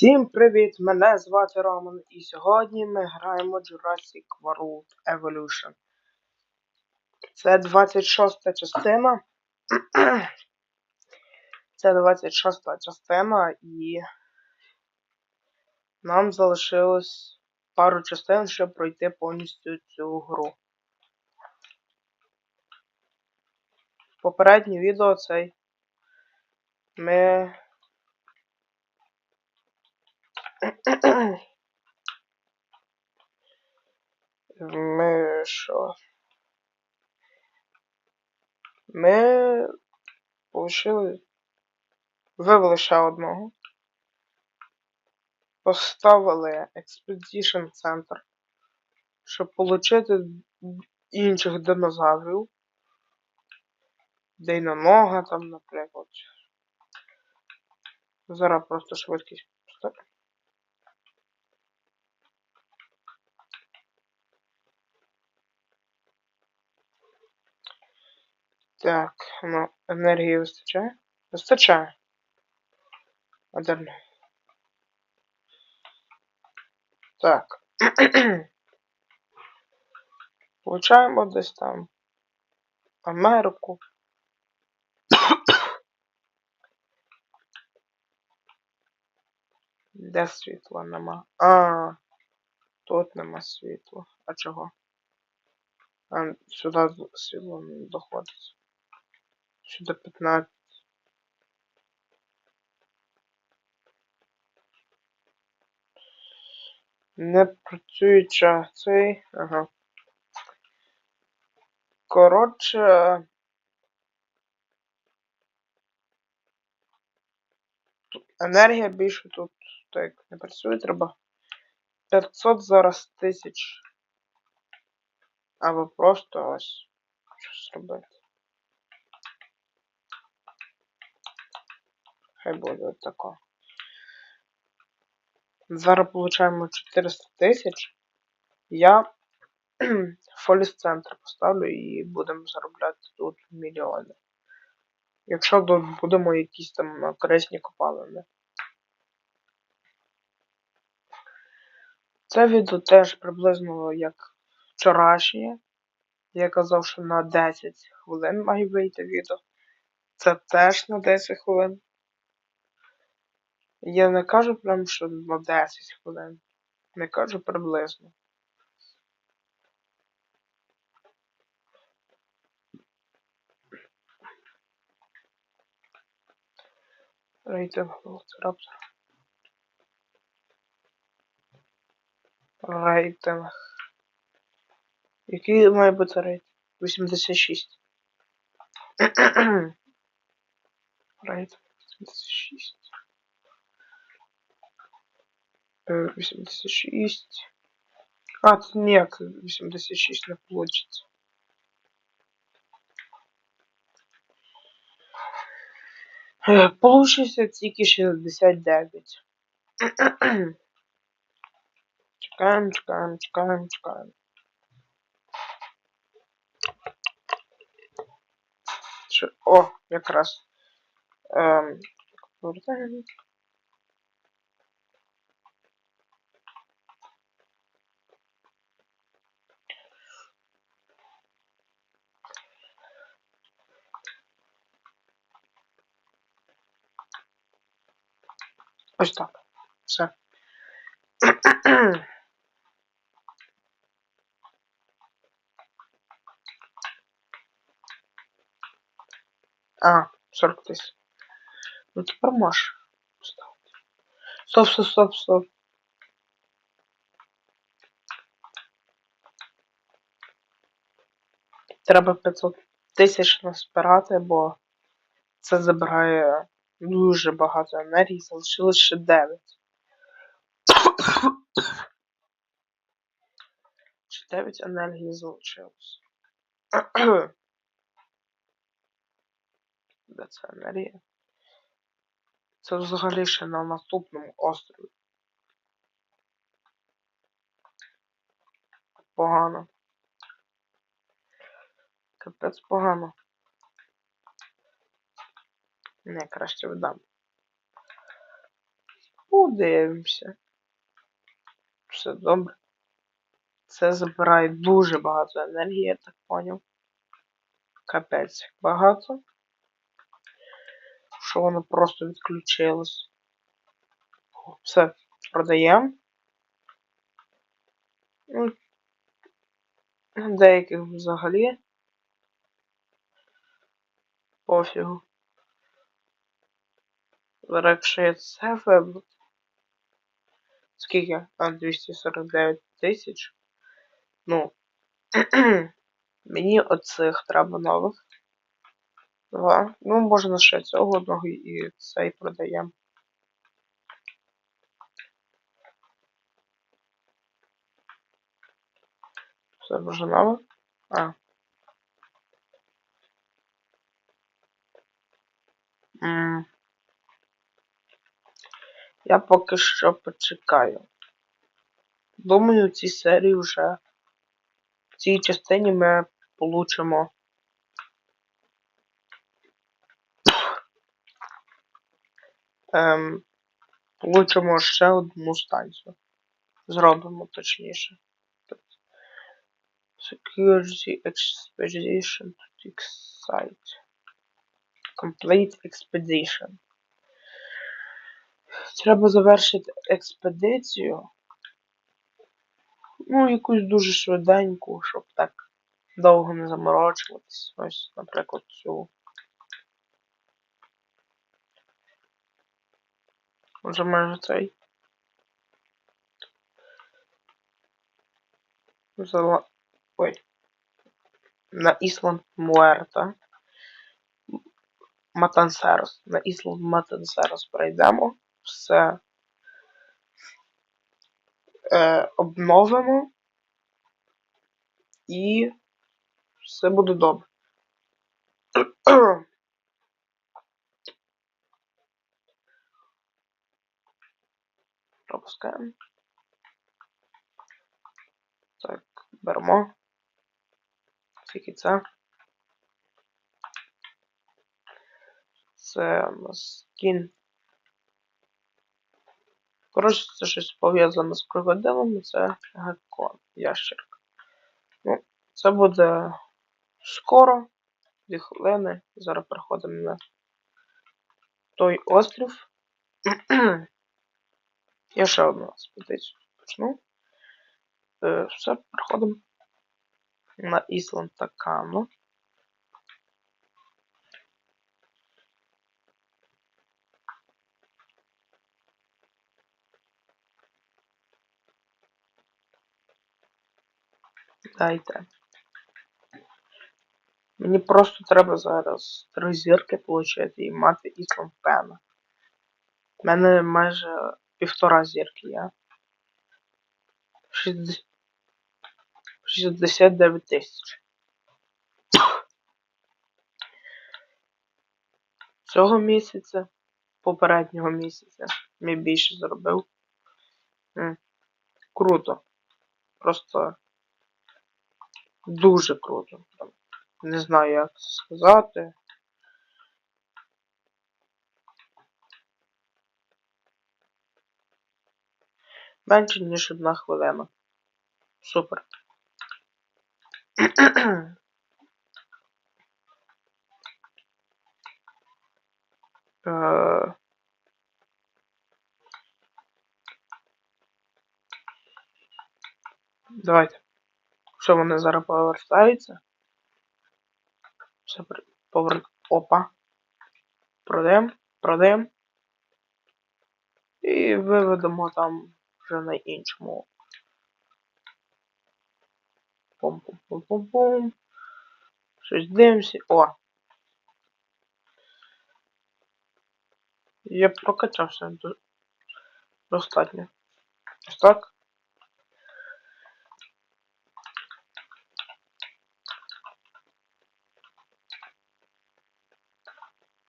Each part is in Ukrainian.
Всім привіт! Мене звати Роман, і сьогодні ми граємо Jurassic World Evolution. Це 26 частина. Це 26 частина і нам залишилось пару частин, щоб пройти повністю цю гру. Попереднє відео цей ми Ми що? Ми получили. Вивели ще одного. Поставили Expedition Center, щоб отримати інших динозаврів. Дейнонога там, наприклад. Зараз просто швидкість поставлю. Так, ну, енергії вистачає? Вистачає. Модерно. Так. Получаємо десь там Америку. Де світла нема? А, тут нема світла. А чого? А, сюди світло не доходить. Сюди 15. Не працююча цей. Ага. Коротше. Енергія більше тут так не працює, треба 500 зараз тисяч. Або просто ось щось робити. Хай буде тако. Зараз получаємо 400 тисяч. Я фоліс центр поставлю і будемо заробляти тут мільйони. Якщо будемо якісь там корисні копалини. Це відео теж приблизно як вчорашнє. Я казав, що на 10 хвилин має вийти відео. Це теж на 10 хвилин. Я не кажу прям, що на 10 хвилин. Не кажу приблизно. Рейтинг Велоцираптор. Рейтинг. Який має бути рейтинг? 86. Рейтинг 86. 86. А, тут нет, 86 не получится. Получиться тільки 69. Чекаємо, чекаємо, чекаємо, чекаємо. О, якраз. Ем, повертаємо. Ось так. Все. А, 40 тисяч. Ну тепер можеш. Стоп, стоп, стоп, стоп. Треба 500 тисяч наспирати, бо це забирає дуже багато енергії, залишилось ще 9. Ще 9 енергії залишилось. Де це енергія? Це взагалі ще на наступному острові. Погано. Капець погано. Не, краще видам. Подивимося. Все добре. Це забирає дуже багато енергії, я так поняв. Капець багато. Що воно просто відключилось. Все, продаємо. Ну, Деяких взагалі. Пофігу. Це вибрати. Скільки? А, 249 тисяч. Ну. Мені оцих треба нових. Два. Ну, можна ще цього одного і цей продаємо. Все вже нове? А. М Я поки що почекаю. Думаю, в цій серії вже в цій частині ми получимо ем, получимо ще одну станцію. Зробимо точніше. Security Expedition to Site. Complete Expedition. Треба завершити експедицію. Ну, якусь дуже швиденьку, щоб так довго не заморочуватись. Ось, наприклад, цю. Може майже цей. Зала... Ой. На Ісланд Муерта. Матансерос. На Ісланд Матансерос пройдемо. Все е, обновимо. І все буде добре. Пропускаємо. Так, беремо. Скільки це? Це у нас кін. Коротше, це щось пов'язане з крокодилами, це геккон, ящерка. Ну, це буде скоро, дві хвилини. Зараз переходимо на той острів. Я ще одну експедицію почну. Е, все, переходимо на Ісланд Такану. Дайте. Мені просто треба зараз три зірки отримати і мати Ісланд Пена. У мене майже півтора зірки є. 69 тисяч. Цього місяця, попереднього місяця, я більше заробив. Круто. Просто дуже круто. Не знаю, як це сказати. Менше, ніж одна хвилина. Супер. Е, Давайте. Що вони зараз повертаються? Все повер... Опа. Продаємо, продаємо. І виведемо там вже на іншому. Пум-пум-пум-пум-пум. Щось дивимося. О! Я прокачався достатньо. Ось так.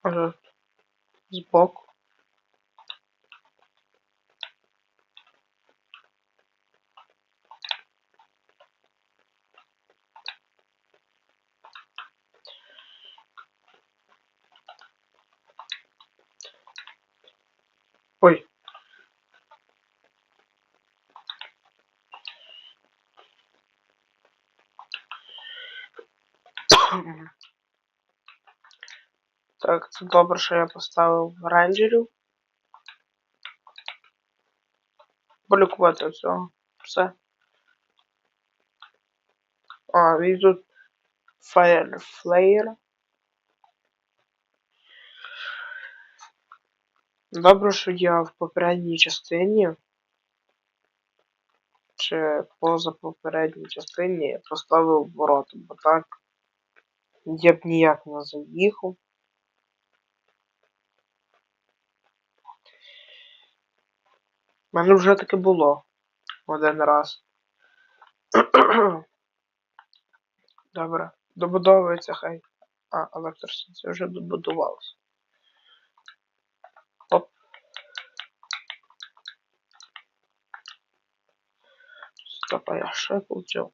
Uhum. Os. Так, це добре, що я поставив рейнджерів. Полікувати всього. Все. А, він тут Fireflare. Добре, що я в попередній частині. Чи поза попередній частині поставив ворота, бо так я б ніяк не заїхав. У мене вже таке було один раз. Добре, добудовується хай. А, електростанція вже добудувалася. Оп. Стоп, а я я получив?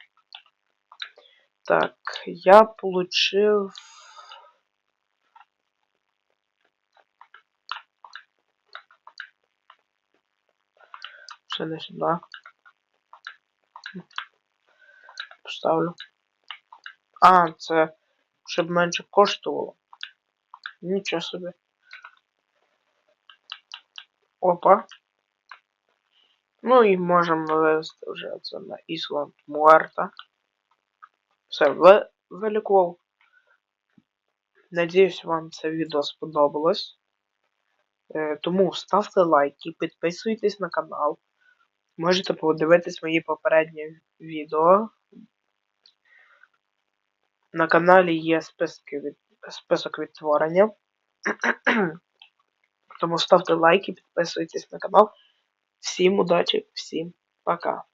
Так, я получив. Це не сюди. Поставлю. А, це щоб менше коштувало. Нічого собі. Опа. Ну і можемо вивести вже це на Ісланд Муерта. Все, ви. Надіюсь, вам це відео сподобалось. Е, тому ставте лайки, підписуйтесь на канал. Можете подивитись мої попередні відео. На каналі є списки від, список відтворення. Тому ставте лайки, підписуйтесь на канал. Всім удачі, всім пока.